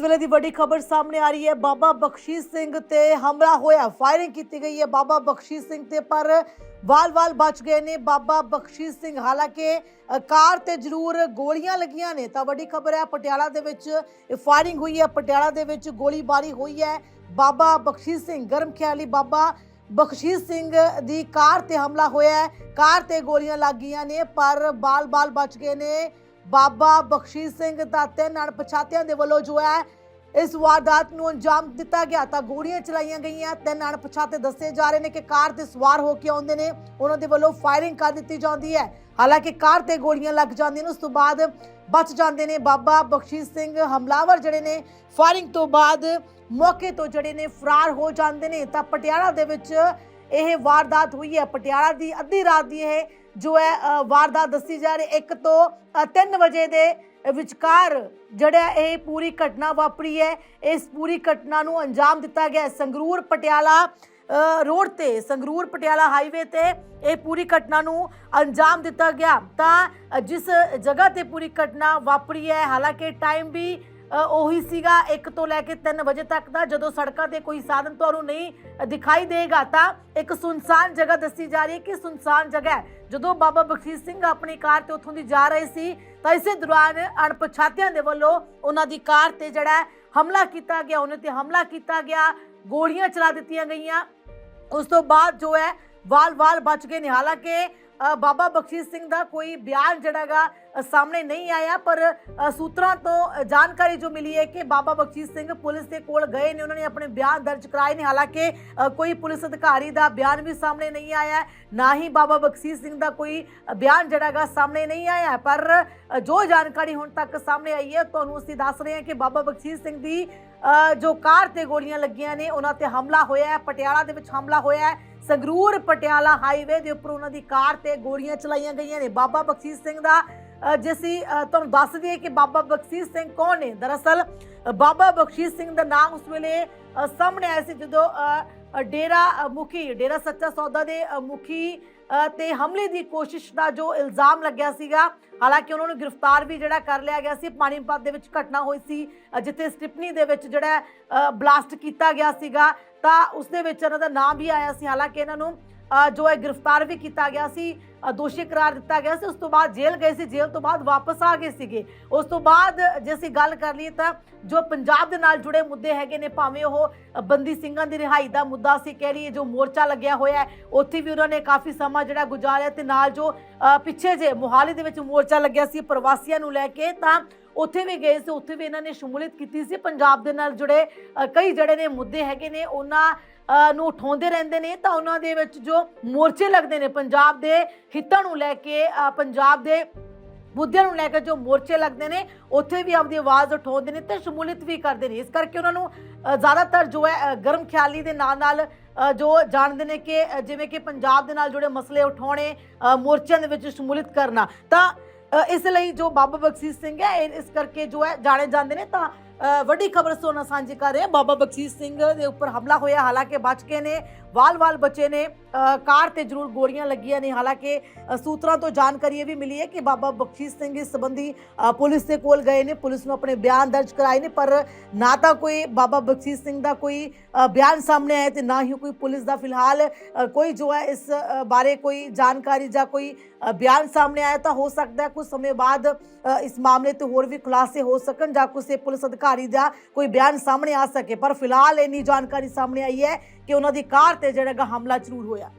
ਇਸ ਵੇਲੇ ਦੀ ਵੱਡੀ ਖਬਰ ਸਾਹਮਣੇ ਆ ਰਹੀ ਹੈ। ਬਾਬਾ ਬਖਸ਼ੀਸ਼ ਸਿੰਘ ਤੇ ਹਮਲਾ ਹੋਇਆ ਫਾਇਰਿੰਗ ਕੀਤੀ ਗਈ ਹੈ। ਬਾਬਾ ਬਖਸ਼ੀਸ਼ ਸਿੰਘ ਤੇ ਪਰ ਵਾਲ-ਵਾਲ ਬਚ ਗਏ ਨੇ। ਬਾਬਾ ਬਖਸ਼ੀਸ਼ ਸਿੰਘ ਹਾਲਾਂਕਿ ਕਾਰ ਤੇ ਜ਼ਰੂਰ ਗੋਲੀਆਂ ਲੱਗੀਆਂ ਨੇ। ਤਾਂ ਵੱਡੀ ਖਬਰ ਹੈ, ਪਟਿਆਲਾ ਦੇ ਵਿੱਚ ਫਾਇਰਿੰਗ ਹੋਈ ਹੈ। ਪਟਿਆਲਾ ਦੇ ਵਿੱਚ ਗੋਲੀਬਾਰੀ ਹੋਈ ਹੈ। ਬਾਬਾ ਬਖਸ਼ੀਸ਼ ਸਿੰਘ, ਗਰਮ ਖਿਆਲੀ ਬਾਬਾ ਬਖਸ਼ੀਸ਼ ਸਿੰਘ ਦੀ ਕਾਰ ਤੇ ਹਮਲਾ ਹੋਇਆ ਹੈ। ਕਾਰ ਤੇ ਗੋਲੀਆਂ ਲੱਗ ਗਈਆਂ ਨੇ, ਪਰ ਬਾਲ-ਬਾਲ ਬਚ ਗਏ ਨੇ। ਬਾਬਾ ਬਖਸ਼ੀਸ਼ ਸਿੰਘ ਦਾ ਤਿੰਨ ਅਣਪਛਾਤਿਆਂ ਦੇ ਵੱਲੋਂ ਜੋ ਹੈ ਇਸ ਵਾਰਦਾਤ ਨੂੰ ਅੰਜਾਮ ਦਿੱਤਾ ਗਿਆ ਤਾਂ ਗੋਲੀਆਂ ਚਲਾਈਆਂ ਗਈਆਂ। ਤਿੰਨ ਅਣਪਛਾਤੇ ਦੱਸੇ ਜਾ ਰਹੇ ਨੇ ਕਿ ਕਾਰ ਤੇ ਸਵਾਰ ਹੋ ਕੇ ਆਉਂਦੇ ਨੇ। ਉਹਨਾਂ ਦੇ ਵੱਲੋਂ ਫਾਇਰਿੰਗ ਕਰ ਦਿੱਤੀ ਜਾਂਦੀ ਹੈ। ਹਾਲਾਂਕਿ ਕਾਰ ਤੇ ਗੋਲੀਆਂ ਲੱਗ ਜਾਂਦੀਆਂ ਨੇ, ਉਸ ਤੋਂ ਬਾਅਦ ਬਚ ਜਾਂਦੇ ਨੇ। ਬਾਬਾ ਬਖਸ਼ੀਸ਼ ਸਿੰਘ ਹਮਲਾਵਰ ਜਿਹੜੇ ਨੇ ਫਾਇਰਿੰਗ ਤੋਂ ਬਾਅਦ ਮੌਕੇ ਤੋਂ ਜਿਹੜੇ ਨੇ ਫਰਾਰ ਹੋ ਜਾਂਦੇ ਨੇ। ਤਾਂ ਪਟਿਆਲਾ ਦੇ ਵਿੱਚ ਇਹ ਵਾਰਦਾਤ ਹੋਈ ਹੈ। ਪਟਿਆਲਾ ਦੀ ਅੱਧੀ ਰਾਤ ਦੀ ਇਹ ਜੋ ਹੈ ਵਾਰਦਾਤ ਦੱਸੀ ਜਾ ਰਹੀ 1 ਤੋਂ 3 ਵਜੇ ਦੇ ਵਿਚਕਾਰ ਜਿਹੜਾ ਇਹ ਪੂਰੀ ਘਟਨਾ ਵਾਪਰੀ ਹੈ, ਇਸ ਪੂਰੀ ਘਟਨਾ ਨੂੰ ਅੰਜਾਮ ਦਿੱਤਾ ਗਿਆ ਸੰਗਰੂਰ ਪਟਿਆਲਾ ਰੋਡ ਤੇ, ਸੰਗਰੂਰ ਪਟਿਆਲਾ ਹਾਈਵੇ ਤੇ ਇਹ ਪੂਰੀ ਘਟਨਾ ਨੂੰ ਅੰਜਾਮ ਦਿੱਤਾ ਗਿਆ। ਤਾਂ ਜਿਸ ਜਗ੍ਹਾ ਤੇ ਪੂਰੀ ਘਟਨਾ ਵਾਪਰੀ ਹੈ, ਹਾਲਾਂਕਿ ਟਾਈਮ ਵੀ ਅ, ਉਹੀ ਸੀਗਾ 1 ਤੋਂ ਲੈ ਕੇ 3 ਵਜੇ ਤੱਕ ਦਾ ਜਦੋਂ ਸੜਕਾਂ ਤੇ ਕੋਈ ਸਾਧਨ ਤੁਹਾਨੂੰ ਨਹੀਂ ਅ, ਦਿਖਾਈ ਦੇਗਾ ਤਾਂ ਇੱਕ ਸੁਨਸਾਨ ਜਗ੍ਹਾ ਦੱਸੀ ਜਾ ਰਹੀ ਹੈ ਕਿ ਸੁਨਸਾਨ ਜਗ੍ਹਾ ਹੈ। ਜਦੋਂ ਬਾਬਾ ਬਖਸ਼ੀਸ਼ ਸਿੰਘ ਆਪਣੀ ਕਾਰ ਤੇ ਉੱਥੋਂ ਦੀ ਜਾ ਰਹੇ ਸੀ ਤਾਂ ਇਸੇ ਦੌਰਾਨ ਅਣਪਛਾਤਿਆਂ ਦੇ ਵੱਲੋਂ ਉਹਨਾਂ ਦੀ ਕਾਰ ਤੇ ਜਿਹੜਾ ਹੈ ਹਮਲਾ ਕੀਤਾ ਗਿਆ ਉਹਨਾਂ ਤੇ ਹਮਲਾ ਕੀਤਾ ਗਿਆ ਗੋਲੀਆਂ ਚਲਾ ਦਿੱਤੀਆਂ ਗਈਆਂ। ਉਸ ਤੋਂ ਬਾਅਦ ਜੋ ਹੈ ਵਾਲ-ਵਾਲ ਬਚ ਗਏ ਨੇ। ਹਾਲਾਂਕਿ ਬਾਬਾ ਬਖਸ਼ੀਸ਼ ਸਿੰਘ ਦਾ ਕੋਈ ਬਿਆਨ ਜਿਹੜਾਗਾ ਸਾਹਮਣੇ ਨਹੀਂ ਆਇਆ ਪਰ ਸੂਤਰਾਂ ਤੋਂ ਜਾਣਕਾਰੀ ਜੋ ਮਿਲੀ ਹੈ ਕਿ ਬਾਬਾ ਬਖਸ਼ੀਸ਼ ਸਿੰਘ ਪੁਲਿਸ ਦੇ ਕੋਲ ਗਏ ਨੇ। ਉਹਨਾਂ ਨੇ ਆਪਣੇ ਬਿਆਨ ਦਰਜ ਕਰਾਏ ਨੇ। ਹਾਲਾਂਕਿ ਕੋਈ ਪੁਲਿਸ ਅਧਿਕਾਰੀ ਦਾ ਬਿਆਨ ਵੀ ਸਾਹਮਣੇ ਨਹੀਂ ਆਇਆ ਨਾ ਹੀ ਬਾਬਾ ਬਖਸ਼ੀਸ਼ ਸਿੰਘ ਦਾ ਕੋਈ ਅ, ਬਿਆਨ ਜਿਹੜਾਗਾ ਸਾਹਮਣੇ ਨਹੀਂ ਆਇਆ। ਪਰ ਜੋ ਜਾਣਕਾਰੀ ਹੁਣ ਤੱਕ ਸਾਹਮਣੇ ਆਈ ਹੈ ਤੁਹਾਨੂੰ ਅਸੀਂ ਦੱਸ ਰਹੇ ਹਾਂ ਕਿ ਬਾਬਾ ਬਖਸ਼ੀਸ਼ ਸਿੰਘ ਦੀ ਜੋ ਕਾਰ ਤੇ ਗੋਲੀਆਂ ਲੱਗੀਆਂ ਨੇ ਉਹਨਾਂ ਤੇ ਹਮਲਾ ਹੋਇਆ ਹੈ ਪਟਿਆਲਾ ਦੇ ਵਿੱਚ ਹਮਲਾ ਹੋਇਆ ਹੈ। ਸੰਗਰੂਰ ਪਟਿਆਲਾ ਹਾਈਵੇ ਦੇ ਉੱਪਰ ਉਹਨਾਂ ਦੀ ਕਾਰ ਤੇ ਗੋਲੀਆਂ ਚਲਾਈਆਂ ਗਈਆਂ ਨੇ। ਬਾਬਾ ਬਖਸ਼ੀਸ਼ ਸਿੰਘ ਦਾ ਅ, ਜੇ ਅਸੀਂ ਅ, ਤੁਹਾਨੂੰ ਦੱਸ ਦਈਏ ਕਿ ਬਾਬਾ ਬਖਸ਼ੀਸ਼ ਸਿੰਘ ਕੌਣ ਨੇ? ਦਰਅਸਲ ਬਾਬਾ ਬਖਸ਼ੀਸ਼ ਸਿੰਘ ਦਾ ਨਾਮ ਉਸ ਵੇਲੇ ਸਾਹਮਣੇ ਆਇਆ ਸੀ ਜਦੋਂ ਅ, ਡੇਰਾ ਮੁਖੀ, ਡੇਰਾ ਸੱਚਾ ਸੌਦਾ ਦੇ ਮੁਖੀ ਤੇ ਹਮਲੇ ਦੀ ਕੋਸ਼ਿਸ਼ ਦਾ ਜੋ ਇਲਜ਼ਾਮ ਲੱਗਿਆ ਸੀਗਾ, ਹਾਲਾਂਕਿ ਉਹਨਾਂ ਨੂੰ ਗ੍ਰਿਫਤਾਰ ਵੀ ਜਿਹੜਾ ਕਰ ਲਿਆ ਗਿਆ ਸੀ, ਪਾਣੀਪਤ ਦੇ ਵਿੱਚ ਘਟਨਾ ਹੋਈ ਸੀ ਜਿੱਥੇ ਸਟਿਪਨੀ ਦੇ ਵਿੱਚ ਜਿਹੜਾ ਬਲਾਸਟ ਕੀਤਾ ਗਿਆ ਸੀਗਾ, ਤਾਂ ਉਸ ਦੇ ਵਿੱਚ ਇਹਨਾਂ ਦਾ ਨਾਮ ਵੀ ਆਇਆ ਸੀ, ਹਾਲਾਂਕਿ ਇਹਨਾਂ ਨੂੰ ਜੋ ਹੈ ਗ੍ਰਿਫਤਾਰ ਵੀ ਕੀਤਾ ਗਿਆ ਸੀ ਦੋਸ਼ੀ ਕਰਾਰ ਦਿੱਤਾ ਗਿਆ ਸੀ ਉਸ ਤੋਂ ਬਾਅਦ ਜੇਲ੍ਹ ਗਏ ਸੀ ਜੇਲ੍ਹ ਤੋਂ ਬਾਅਦ ਵਾਪਸ ਆ ਗਏ ਸੀਗੇ। ਉਸ ਤੋਂ ਬਾਅਦ ਜੇ ਅਸੀਂ ਗੱਲ ਕਰ ਲਈਏ ਤਾਂ ਜੋ ਪੰਜਾਬ ਦੇ ਨਾਲ ਜੁੜੇ ਮੁੱਦੇ ਹੈਗੇ ਨੇ ਭਾਵੇਂ ਉਹ ਬੰਦੀ ਸਿੰਘਾਂ ਦੀ ਰਿਹਾਈ ਦਾ ਮੁੱਦਾ ਸੀ ਕਹਿ ਲਈਏ ਜੋ ਮੋਰਚਾ ਲੱਗਿਆ ਹੋਇਆ ਉੱਥੇ ਵੀ ਉਹਨਾਂ ਨੇ ਕਾਫੀ ਸਮਾਂ ਜਿਹੜਾ ਗੁਜ਼ਾਰਿਆ ਤੇ ਨਾਲ ਜੋ ਅ, ਪਿੱਛੇ ਜੇ ਮੋਹਾਲੀ ਦੇ ਵਿੱਚ ਮੋਰਚਾ ਲੱਗਿਆ ਸੀ ਪ੍ਰਵਾਸੀਆਂ ਨੂੰ ਲੈ ਕੇ ਤਾਂ ਉੱਥੇ ਵੀ ਗਏ ਸੀ, ਉੱਥੇ ਵੀ ਇਹਨਾਂ ਨੇ ਸ਼ਮੂਲੀਅਤ ਕੀਤੀ ਸੀ। ਪੰਜਾਬ ਦੇ ਨਾਲ ਜੁੜੇ ਕਈ ਜਿਹੜੇ ਨੇ ਮੁੱਦੇ ਹੈਗੇ ਨੇ, ਉਹਨਾਂ ਨੂੰ ਉਠਾਉਂਦੇ ਰਹਿੰਦੇ ਨੇ, ਤਾਂ ਉਹਨਾਂ ਦੇ ਵਿੱਚ ਜੋ ਮੋਰਚੇ ਲੱਗਦੇ ਨੇ, ਪੰਜਾਬ ਦੇ ਹਿੱਤਾਂ ਨੂੰ ਲੈ ਕੇ ਪੰਜਾਬ ਦੇ ਮੁੱਦਿਆਂ ਨੂੰ ਲੈ ਕੇ ਜੋ ਮੋਰਚੇ ਲੱਗਦੇ ਨੇ, ਉੱਥੇ ਵੀ ਆਪਦੀ ਆਵਾਜ਼ ਉਠਾਉਂਦੇ ਨੇ ਤੇ ਸ਼ਮੂਲੀਅਤ ਵੀ ਕਰਦੇ ਨੇ। ਇਸ ਕਰਕੇ ਉਹਨਾਂ ਨੂੰ ਜ਼ਿਆਦਾਤਰ ਜੋ ਹੈ ਗਰਮ ਖਿਆਲੀ ਦੇ ਨਾਲ ਨਾਲ ਜੋ ਜਾਣਦੇ ਨੇ ਕਿ ਜਿਵੇਂ ਕਿ ਪੰਜਾਬ ਦੇ ਨਾਲ ਜੁੜੇ ਮਸਲੇ ਉਠਾਉਣੇ ਮੋਰਚਿਆਂ ਦੇ ਵਿੱਚ ਸ਼ਮੂਲੀਅਤ ਕਰਨਾ, ਤਾਂ ਇਸ ਲਈ ਜੋ ਬਾਬਾ ਬਖਸ਼ੀਸ਼ ਸਿੰਘ ਹੈ, ਇਹ ਇਸ ਕਰਕੇ ਜੋ ਹੈ, ਜਾਣੇ ਜਾਂਦੇ ਨੇ ਤਾਂ ਵੱਡੀ ਖਬਰ ਸੋਨਾ ਸਾਂਝੀ ਕਰ ਰਹੇ ਬਾਬਾ ਬਖਸ਼ੀਸ਼ ਸਿੰਘ ਦੇ ਉੱਪਰ ਹਮਲਾ ਹੋਇਆ। ਹਾਲਾਂਕਿ ਬਚ ਗਏ ਨੇ, ਵਾਲ-ਵਾਲ ਬਚੇ ਨੇ। ਕਾਰ ਤੇ ਜ਼ਰੂਰ ਗੋਲੀਆਂ ਲੱਗੀਆਂ ਨੇ। ਹਾਲਾਂਕਿ ਸੂਤਰਾਂ ਤੋਂ ਜਾਣਕਾਰੀ ਇਹ ਵੀ ਮਿਲੀ ਹੈ ਕਿ ਬਾਬਾ ਬਖਸ਼ੀਸ਼ ਸਿੰਘ ਇਸ ਸੰਬੰਧੀ ਪੁਲਿਸ ਦੇ ਕੋਲ ਗਏ ਨੇ। ਪੁਲਿਸ ਨੂੰ ਆਪਣੇ ਬਿਆਨ ਦਰਜ ਕਰਾਏ ਨੇ, ਪਰ ਨਾ ਤਾਂ ਕੋਈ ਬਾਬਾ ਬਖਸ਼ੀਸ਼ ਸਿੰਘ ਦਾ ਕੋਈ ਬਿਆਨ ਸਾਹਮਣੇ ਆਇਆ ਤੇ ਨਾ ਹੀ ਕੋਈ ਪੁਲਿਸ ਦਾ ਫਿਲਹਾਲ ਕੋਈ ਜੋ ਹੈ ਇਸ ਬਾਰੇ ਕੋਈ ਜਾਣਕਾਰੀ ਜਾਂ ਕੋਈ ਬਿਆਨ ਸਾਹਮਣੇ ਆਇਆ ਤਾਂ ਹੋ ਸਕਦਾ ਹੈ ਕੁਝ ਸਮੇਂ ਬਾਅਦ ਇਸ ਮਾਮਲੇ ਤੇ ਹੋਰ ਵੀ ਖੁਲਾਸੇ ਹੋ ਸਕਣ ਜਾਂ ਕਿਸੇ ਪੁਲਿਸ ਅਧਿਕਾਰੀ ਦਾ ਕੋਈ ਬਿਆਨ ਸਾਹਮਣੇ ਆ ਸਕੇ, ਪਰ ਫਿਲਹਾਲ ਇੰਨੀ ਜਾਣਕਾਰੀ ਸਾਹਮਣੇ ਆਈ ਹੈ ਕਿ ਉਹਨਾਂ ਦੀ ਕਾਰ ਤੇ ਜਿਹੜਾ ਹਮਲਾ ਜ਼ਰੂਰ ਹੋਇਆ।